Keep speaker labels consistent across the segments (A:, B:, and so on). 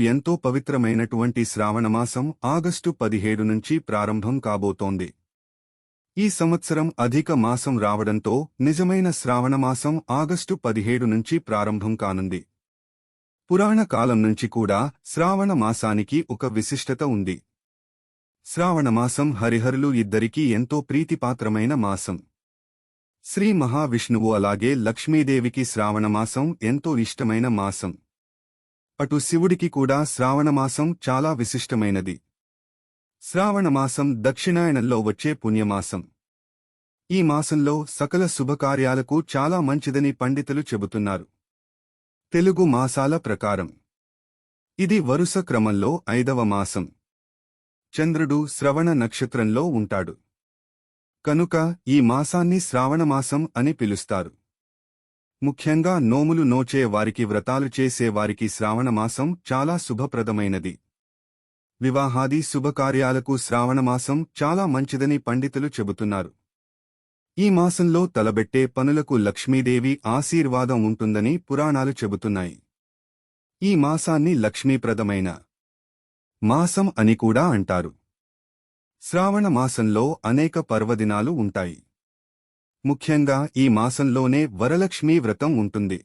A: ఎంతో పవిత్రమైనటువంటి శ్రావణమాసం ఆగస్టు పదిహేడు నుంచి ప్రారంభం కాబోతోంది. ఈ సంవత్సరం అధిక మాసం రావడంతో నిజమైన శ్రావణమాసం ఆగస్టు పదిహేడు నుంచి ప్రారంభం కానుంది. పురాణ కాలం నుంచి కూడా శ్రావణ మాసానికి ఒక విశిష్టత ఉంది. శ్రావణమాసం హరిహరులు ఇద్దరికీ ఎంతో ప్రీతిపాత్రమైన మాసం. శ్రీ మహావిష్ణువు అలాగే లక్ష్మీదేవికి శ్రావణమాసం ఎంతో ఇష్టమైన మాసం. అటు శివుడికి కూడా శ్రావణమాసం చాలా విశిష్టమైనది. శ్రావణమాసం దక్షిణాయనంలో వచ్చే పుణ్యమాసం. ఈ మాసంలో సకల శుభకార్యాలకు చాలా మంచిదని పండితులు చెబుతున్నారు. తెలుగు మాసాల ప్రకారం. ఇది వరుస క్రమంలో ఐదవ మాసం. చంద్రుడు శ్రవణ నక్షత్రంలో ఉంటాడు. కనుక ఈ మాసాన్ని శ్రావణమాసం అని పిలుస్తారు. ముఖ్యంగా నోములు నోచే వారికి వ్రతాలు చేసే వారికి శ్రావణమాసం చాలా శుభప్రదమైనది. వివాహాది శుభకార్యాలకు శ్రావణమాసం చాలా మంచిదని పండితులు చెబుతున్నారు. ఈ మాసంలో తలబెట్టే పనులకు లక్ష్మీదేవి ఆశీర్వాదం ఉంటుందని పురాణాలు చెబుతున్నాయి. ఈ మాసాన్ని లక్ష్మీప్రదమైన మాసం అని కూడా అంటారు. శ్రావణ మాసంలో అనేక పర్వదినాలు ఉంటాయి. ముఖ్యంగా ఈ మాసంలోనే వరలక్ష్మీ వ్రతం ఉంటుంది.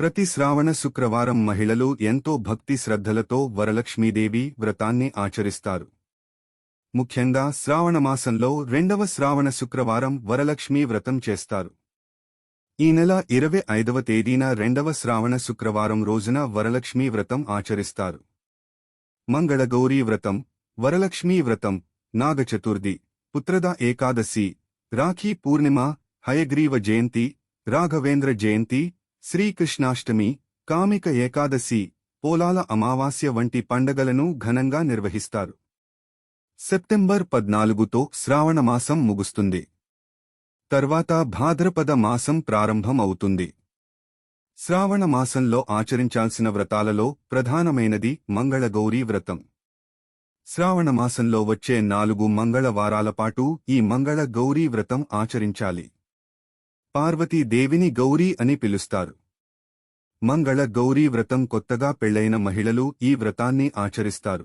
A: ప్రతి శ్రావణ శుక్రవారం మహిళలు ఎంతో భక్తి శ్రద్ధలతో వరలక్ష్మీదేవి వ్రతాన్ని ఆచరిస్తారు. ముఖ్యంగా శ్రావణమాసంలో రెండవ శ్రావణ శుక్రవారం వరలక్ష్మీ వ్రతం చేస్తారు. ఈ నెల ఇరవై ఐదవ తేదీన రెండవ శ్రావణ శుక్రవారం రోజున వరలక్ష్మీ వ్రతం ఆచరిస్తారు. మంగళగౌరీ వ్రతం వరలక్ష్మీ వ్రతం నాగచతుర్థి పుత్రద ఏకాదశి రాఖీ పూర్ణిమ హయగ్రీవ జయంతి రాఘవేంద్ర జయంతి శ్రీకృష్ణాష్టమి కామిక ఏకాదశి పోలాల అమావాస్య వంటి పండగలను ఘనంగా నిర్వహిస్తారు. సెప్టెంబర్ పద్నాలుగుతో శ్రావణమాసం ముగుస్తుంది. తర్వాత భాద్రపద మాసం ప్రారంభం అవుతుంది శ్రావణ మాసంలో ఆచరించాల్సిన వ్రతాలలో ప్రధానమైనది మంగళగౌరీ వ్రతం. శ్రావణ మాసంలో వచ్చే నాలుగు మంగళవారాల పాటు ఈ మంగళ గౌరీ వ్రతం ఆచరించాలి. పార్వతీదేవిని గౌరీ అని పిలుస్తారు. మంగళ గౌరీ వ్రతం కొత్తగా పెళ్ళైన మహిళలు ఈ వ్రతాన్ని ఆచరిస్తారు.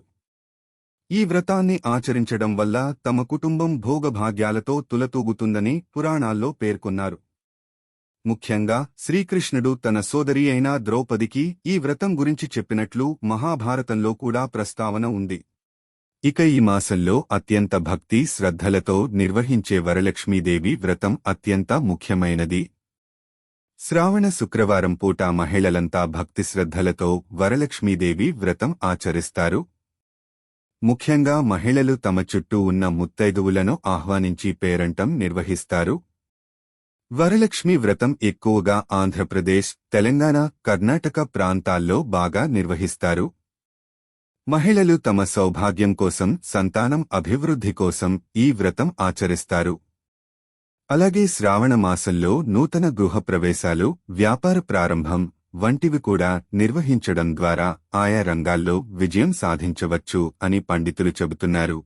A: ఈ వ్రతాన్ని ఆచరించడం వల్ల తమ కుటుంబం భోగభాగ్యాలతో తులతూగుతుందని పురాణాల్లో పేర్కొన్నారు. ముఖ్యంగా శ్రీకృష్ణుడు తన సోదరి అయిన ద్రౌపదికి ఈ వ్రతం గురించి చెప్పినట్లు మహాభారతంలో కూడా ప్రస్తావన ఉంది. ఇక ఈ మాసంలో అత్యంత భక్తి శ్రద్ధలతో నిర్వహించే వరలక్ష్మీదేవి వ్రతం అత్యంత ముఖ్యమైనది. శ్రావణ శుక్రవారం పూట మహిళలంతా భక్తి శ్రద్ధలతో వరలక్ష్మీదేవి వ్రతం ఆచరిస్తారు. ముఖ్యంగా మహిళలు తమ చుట్టూ ఉన్న ముత్తైదువులను ఆహ్వానించి పేరంటం నిర్వహిస్తారు. వరలక్ష్మి వ్రతం ఎక్కువగా ఆంధ్రప్రదేశ్ తెలంగాణ కర్ణాటక ప్రాంతాల్లో బాగా నిర్వహిస్తారు. మహిళలు తమ సౌభాగ్యం కోసం సంతానం అభివృద్ధి కోసం ఈ వ్రతం ఆచరిస్తారు. అలాగే శ్రావణ మాసంలో నూతన గృహప్రవేశాలు వ్యాపార ప్రారంభం వంటివి కూడా నిర్వహించడం ద్వారా ఆయా రంగాల్లో విజయం సాధించవచ్చు అని పండితులు చెబుతున్నారు.